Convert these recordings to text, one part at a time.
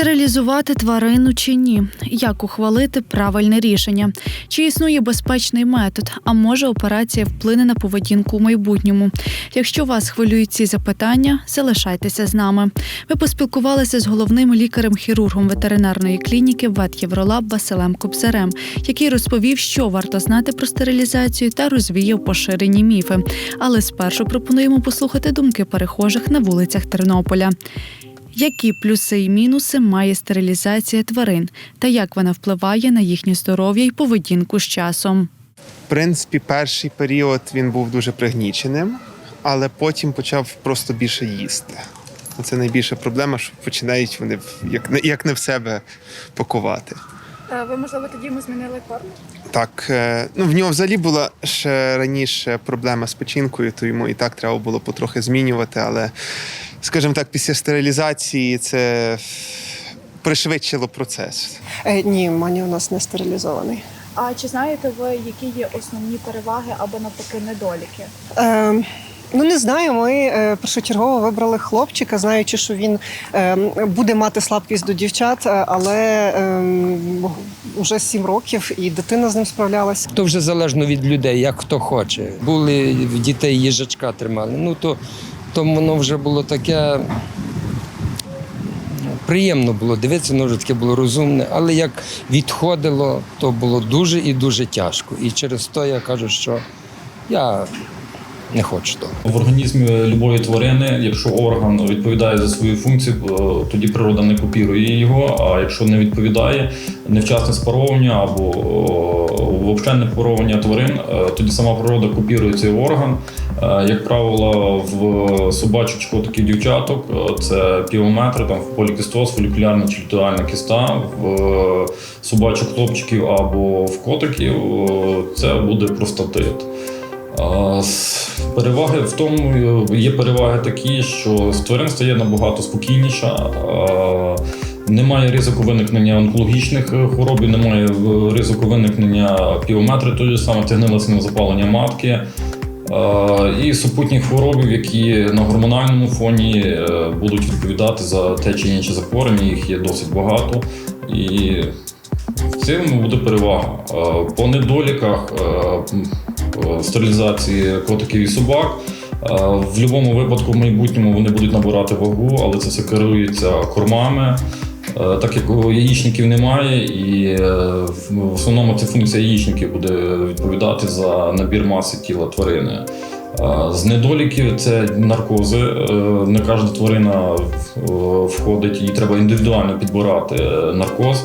Стерилізувати тварину чи ні? Як ухвалити правильне рішення? Чи існує безпечний метод? А може операція вплине на поведінку у майбутньому? Якщо вас хвилюють ці запитання, залишайтеся з нами. Ми поспілкувалися з головним лікарем-хірургом ветеринарної клініки «Ветєвролаб» Василем Кобзарем, який розповів, що варто знати про стерилізацію та розвіяв поширені міфи. Але спершу пропонуємо послухати думки перехожих на вулицях Тернополя. Які плюси і мінуси має стерилізація тварин та як вона впливає на їхнє здоров'я і поведінку з часом? В принципі, перший період він був дуже пригніченим, але потім почав просто більше їсти. Це найбільша проблема, що починають вони як, не- як не в себе пакувати. Ви, можливо, тоді йому змінили корм? Так, е, ну в нього взагалі була ще раніше проблема з печінкою, то йому і так треба було потрохи змінювати. Але, скажімо так, після стерилізації це пришвидшило процес. Е, ні, Мані у нас не стерилізований. А чи знаєте ви, які є основні переваги або навпаки недоліки? Е, ну не знаю. Ми е, першочергово вибрали хлопчика, знаючи, що він е, буде мати слабкість до дівчат, е, але е, вже сім років і дитина з ним справлялася. То вже залежно від людей, як хто хоче. Були в дітей їжачка тримали. Ну то, то воно вже було таке. Приємно було дивитися, воно вже таке було розумне, але як відходило, то було дуже і дуже тяжко. І через то я кажу, що я не хочу того. В організмі любої тварини, якщо орган відповідає за свою функцію, е, тоді природа не копірує його. А якщо не відповідає, невчасне спаровування або о, взагалі не паровування тварин, е, тоді сама природа копірує цей орган. Е, Як правило, в собачок чи котиків дівчаток е, це півометри, там полікистоз, фолікулярна чи лютеальна кіста, в собачок хлопчиків або в котиків е, це буде простатит. Переваги в тому, є переваги такі, що тварин стає набагато спокійніша. Немає ризику виникнення онкологічних хвороб, немає ризику виникнення півометри, той же саме тигнилисне запалення матки. А, І супутні хвороби, які на гормональному фоні е, будуть відповідати за те чи інше захворювання, їх є досить багато. І в цьому буде перевага. Е, По недоліках е, е, стерилізації котиків і собак. е, В будь-якому випадку в майбутньому вони будуть набирати вагу, але це все керується кормами. Е, Так як яєчників немає, і е, в основному це функція яєчників буде відповідати за набір маси тіла тварини. Е, З недоліків це наркози. Не кожна тварина входить, їй треба індивідуально підбирати наркоз.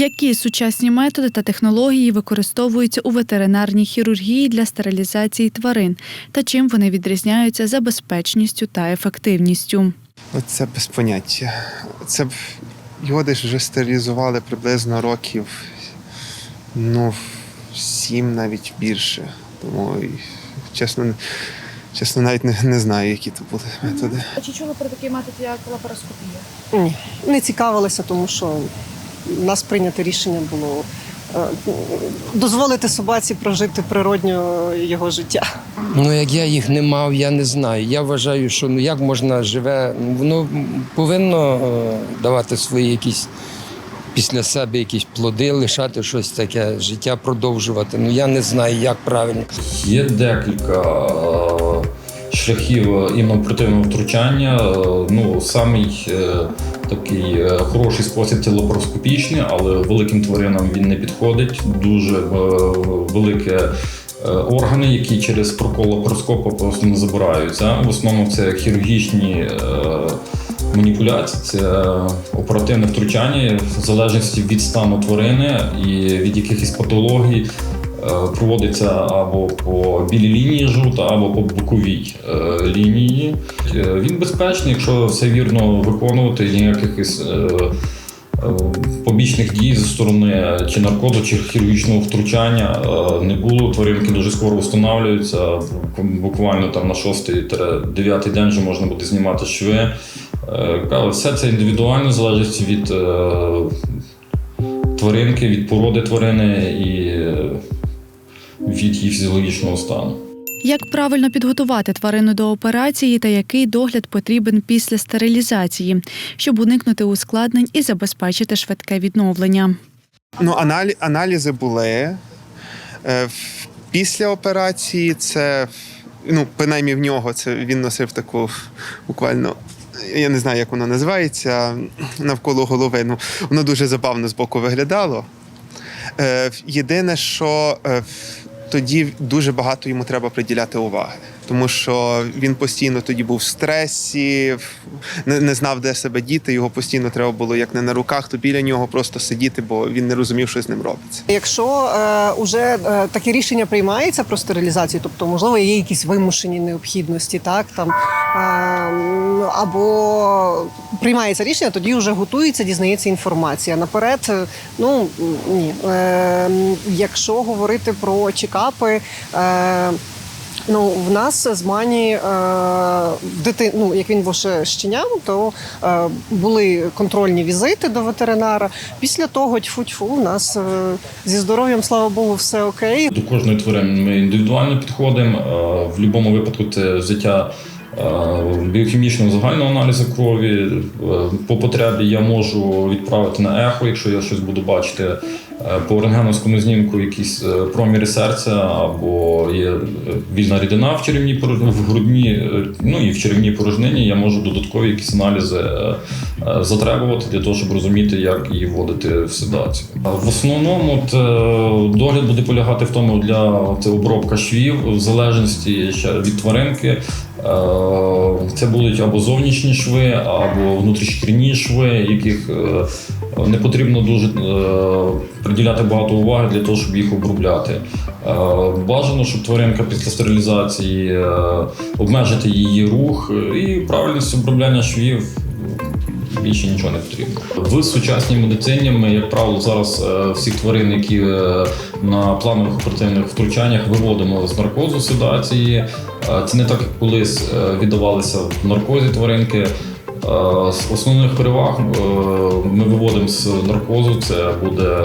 Які сучасні методи та технології використовуються у ветеринарній хірургії для стерилізації тварин та чим вони відрізняються за безпечністю та ефективністю? Оце без поняття. Це б його десь вже стерилізували приблизно років, ну, сім навіть більше. Тому чесно, чесно, навіть не, не знаю, які то були методи. А чи чули про такий метод, як лапароскопія? Ні, не цікавилися, тому що у нас прийняте рішення було е, дозволити собаці прожити природньо його життя. Ну, як я їх не мав, я не знаю. Я вважаю, що ну як можна живе, ну, воно повинно е, давати свої якісь після себе якісь плоди, лишати щось таке, життя продовжувати. Ну я не знаю, як правильно. Є декілька е, шляхів імунопротивного втручання. Ну, самий такий е, хороший спосіб це лапароскопічний, але великим тваринам він не підходить. Дуже е, велике. е, Органи, які через прокол лапароскопа просто не забираються. В основному це хірургічні маніпуляції, це оперативне втручання в залежності від стану тварини і від якихось патологій. Е, проводиться або по білій лінії жута, або по боковій е, лінії. Е, Він безпечний, якщо все вірно виконувати, ніяких побічних дій зі сторони чи наркозу, чи хірургічного втручання не було. Тваринки дуже скоро встановлюються. Буквально там на 6-9 день вже можна буде знімати шви. Все це індивідуально залежить від тваринки, від породи тварини і від її фізіологічного стану. Як правильно підготувати тварину до операції та який догляд потрібен після стерилізації, щоб уникнути ускладнень і забезпечити швидке відновлення. Ну, аналі, аналізи були. Е, в- Після операції це, ну, принаймні в нього, це він носив таку буквально. Я не знаю, як воно називається навколо голови. Ну, воно дуже забавно з боку виглядало. Е, Єдине, що е, тоді дуже багато йому треба приділяти уваги, тому що він постійно тоді був в стресі, не, не знав, де себе діти. Його постійно треба було як не на руках, то біля нього просто сидіти, бо він не розумів, що з ним робиться. Якщо е, уже е, таке рішення приймається про стерилізацію, тобто можливо є якісь вимушені необхідності, так там е, або приймається рішення, тоді вже готується, дізнається інформація. Наперед, е, ну ні. Е, якщо говорити про чекапи. Е, Ну, в нас з Мані е, дити, ну, як він був ще щеням, то е, були контрольні візити до ветеринара. Після того тьфу-тьфу, у нас е, зі здоров'ям, слава Богу, все окей. До кожної тварини ми індивідуально підходимо. Е, В будь-якому випадку це взяття біохімічного загального аналізу крові. Е, По потребі я можу відправити на ехо, якщо я щось буду бачити. Е, По рентгеновському знімку якісь е, проміри серця або є е, вільна рідина в черевній в грудній, е, ну і в черевній порожнині я можу додаткові якісь аналізи е, е, затребувати для того, щоб розуміти, як її вводити в седацію. В основному от, е, догляд буде полягати в тому для це обробка швів в залежності ще від тваринки. Е, Це будуть або зовнішні шви, або внутрішкірні шви, яких е, не потрібно дуже е, приділяти багато уваги для того, щоб їх обробляти. Бажано, щоб тваринка після стерилізації обмежити її рух і правильність обробляння швів. Більше нічого не потрібно. В сучасній медицині ми, як правило, зараз е, всіх тварин, які е, на планових оперативних втручаннях виводимо з наркозу седації. Е, Це не так, як колись віддавалися в наркозі тваринки. З основних переваг ми виводимо з наркозу. Це буде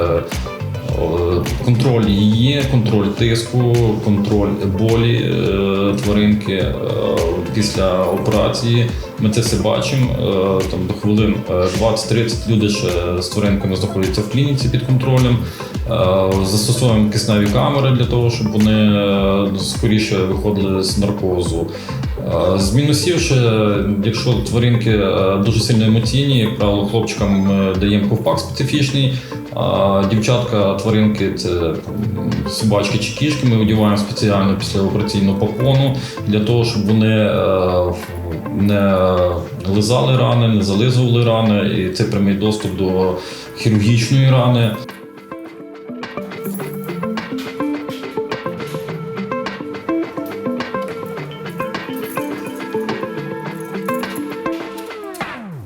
контроль її, контроль тиску, контроль болі тваринки після операції. Ми це все бачимо. Е, Там до хвилин е, 20-30 люди ще з тваринками знаходяться в клініці під контролем. Е, Застосовуємо кисневі камери для того, щоб вони е, скоріше виходили з наркозу. Е, З мінусів ще, якщо тваринки е, дуже сильно емоційні, як правило, хлопчикам даємо ковпак специфічний, а дівчатка тваринки це собачки чи кішки. Ми одягаємо спеціально після операційного попону для того, щоб вони е, не лизали рани, не зализували рани, і це прямий доступ до хірургічної рани.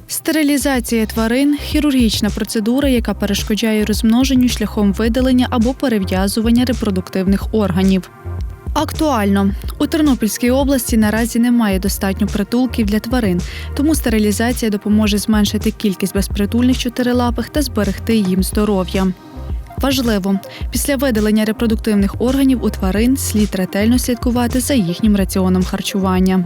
Стерилізація тварин хірургічна процедура, яка перешкоджає розмноженню шляхом видалення або перев'язування репродуктивних органів. Актуально у Тернопільській області наразі немає достатньо притулків для тварин, тому стерилізація допоможе зменшити кількість безпритульних чотирилапих та зберегти їм здоров'я. Важливо, після видалення репродуктивних органів у тварин слід ретельно слідкувати за їхнім раціоном харчування.